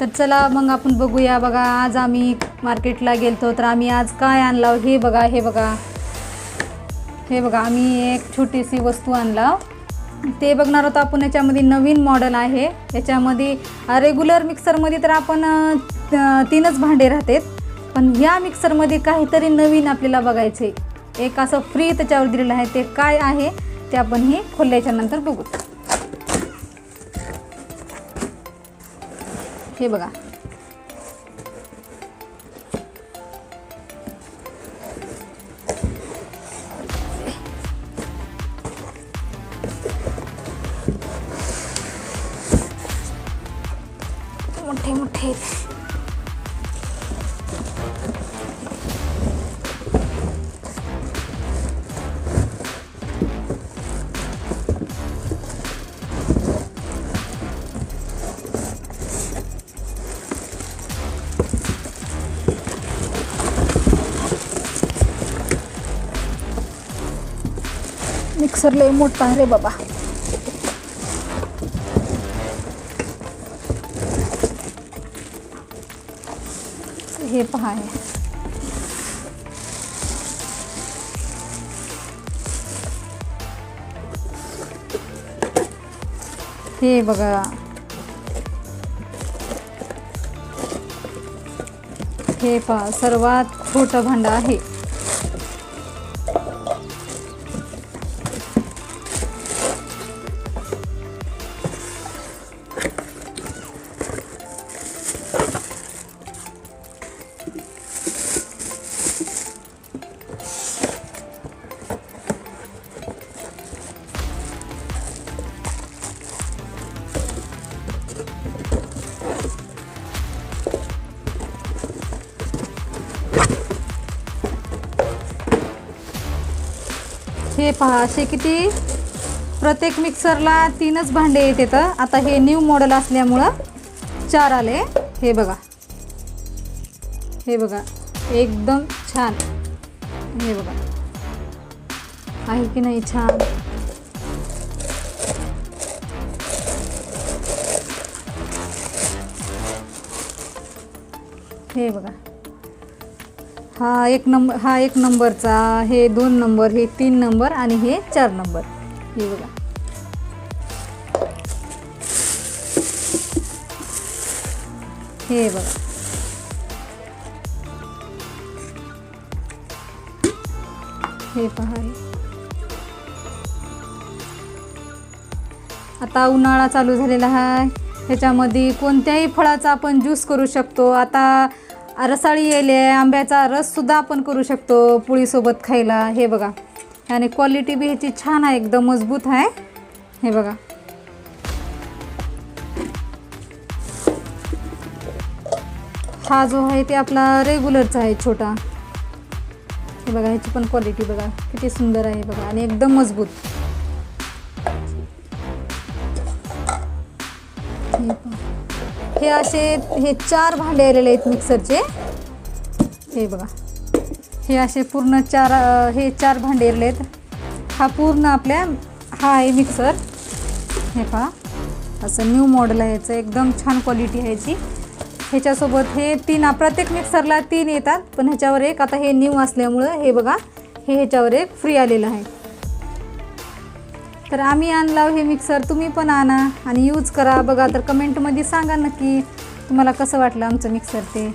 तर चला मग आपण बघूया. बघा आज आम्ही मार्केटला गेलतो तर आम्ही आज काय आणला? हे बघा हे बघा. हे बघा आम्ही एक छोटीशी वस्तू आणला. ते बघणार होतो आपण. याच्यामध्ये नवीन मॉडेल आहे. याच्यामध्ये रेग्युलर मिक्सरमध्ये तर आपण तीनच भांडे राहतात. पण या मिक्सरमध्ये काहीतरी नवीन आपल्याला बघायचे एक असं फ्री त्याच्यावर दिलेलं आहे. ते काय आहे? ते आपण हे खोल्याच्यानंतर बघू. हे बघा. मोठे मोठे. मिक्सर लय मोठा आहे रे बाबा. हे पहा हे बघा. हे पहा सर्वात छोटं भांडं आहे. हे पहा असे किती? प्रत्येक मिक्सरला तीनच भांडे येत येतं आता हे न्यू मॉडेल असल्यामुळं चार आले. हे बघा. हे बघा. एकदम छान. हे बघा. आहे की नाही छान? हे बघा. हा एक नंबर हा एक नंबरचा हे दोन नंबर हे तीन नंबर आणि हे चार नंबर. हे बघा. हे बघा. हे पहा आता उन्हाळा चालू झालेला आहे. ह्याच्यामध्ये कोणत्याही फळाचा आपण ज्यूस करू शकतो. आता रसाळी येले आंब्याचा रससुद्धा आपण करू शकतो पोळीसोबत खायला. हे बघा. आणि क्वालिटी बी ह्याची छान आहे एकदम मजबूत आहे. हे बघा. हा जो आहे ते आपला रेग्युलरचा आहे छोटा. हे बघा ह्याची पण क्वालिटी बघा. किती सुंदर आहे बघा. आणि एकदम मजबूत. हे हे असे हे चार भांडे आलेले आहेत मिक्सरचे. हे बघा. हे असे पूर्ण चार हे चार भांडे आलेले आहेत. हा पूर्ण आपल्या हा आहे मिक्सर. हे पहा. असं न्यू मॉडेल आहे. याचं एकदम छान क्वालिटी आहे याची. ह्याच्यासोबत हे तीन प्रत्येक मिक्सरला तीन येतात. पण ह्याच्यावर एक आता हे न्यू असल्यामुळं हे बघा हे ह्याच्यावर एक फ्री आलेलं आहे. तर आम्ही आणलाव हे मिक्सर तुम्ही पण आणा आणि यूज करा. बघा तर कमेंटमध्ये सांगा नक्की तुम्हाला कसं वाटलं आमचं मिक्सर ते.